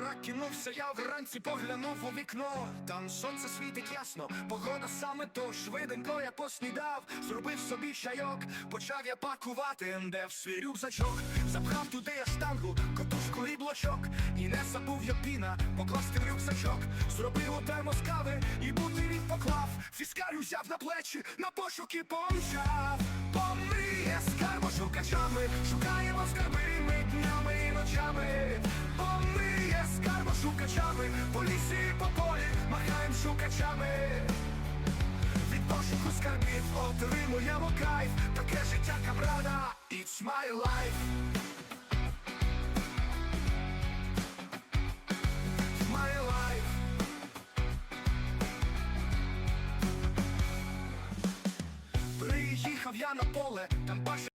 Дурак кинувся, я вранці поглянув у вікно. Там сонце світить ясно, погода саме то. Швиденько я поснідав, зробив собі чайок, почав я пакувати, де в свій рюкзачок, запхав туди я штангу, котушку і блочок, і не забув я піна, покласти в рюкзачок, зробив термос кави і бутилі поклав, фіскаль взяв на плечі, на пошуки помчав, помріє скарбо шукачами, шукаємо скарби скарбо по лісі і по полі, махаєм шукачами. Від пошуку скарбів отримуємо кайф, таке життя камрада, it's my life. Приїхав я на поле, там паше